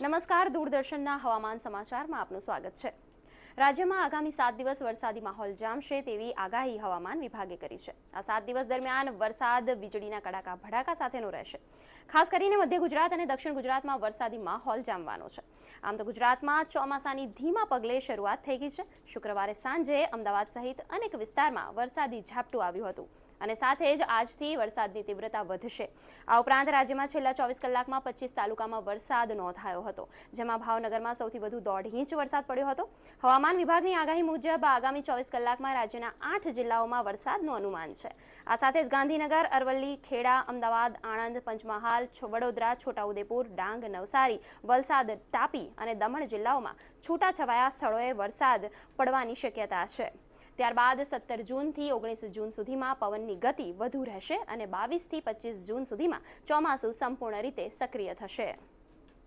નમસ્કાર, દૂરદર્શનના હવામાન સમાચારમાં આપનું સ્વાગત છે. રાજ્યમાં આગામી સાત દિવસ વરસાદી માહોલ જામશે તેવી આગાહી હવામાન વિભાગે કરી છે. આ સાત દિવસ દરમિયાન વરસાદ, વીજળીના કડાકા, ભડાકા સાથેનો રહેશે. ખાસ કરીને મધ્ય ગુજરાત અને દક્ષિણ ગુજરાતમાં વરસાદી માહોલ જામવાનો છે. આમ તો ગુજરાતમાં ચોમાસાની ધીમા પગલે શરૂઆત થઈ ગઈ છે. શુક્રવારે સાંજે અમદાવાદ સહિત અનેક વિસ્તારમાં વરસાદી ઝાપટું આવ્યું હતું. અને સાથે જ આજથી વરસાદની તીવ્રતા વધશે. આ ઉપરાંત રાજ્યમાં છેલ્લા ચોવીસ કલાકમાં પચીસ તાલુકામાં વરસાદ નોંધાયો હતો, જેમાં ભાવનગરમાં સૌથી વધુ દોઢ ઇંચ વરસાદ પડ્યો હતો. હવામાન વિભાગની આગાહી મુજબ આગામી ચોવીસ કલાકમાં રાજ્યના આઠ જિલ્લાઓમાં વરસાદનું અનુમાન છે. આ સાથે જ ગાંધીનગર, અરવલ્લી, ખેડા, અમદાવાદ, આણંદ, પંચમહાલ વડોદરા છોટાઉદેપુર, ડાંગ, નવસારી, વલસાડ, તાપી અને દમણ જિલ્લાઓમાં છૂટાછવાયા સ્થળોએ વરસાદ પડવાની શક્યતા છે. ત્યારબાદ સત્તર જૂનથી ઓગણીસ જૂન સુધીમાં પવનની ગતિ વધુ રહેશે અને બાવીસથી પચીસ જૂન સુધીમાં ચોમાસું સંપૂર્ણ રીતે સક્રિય થશે.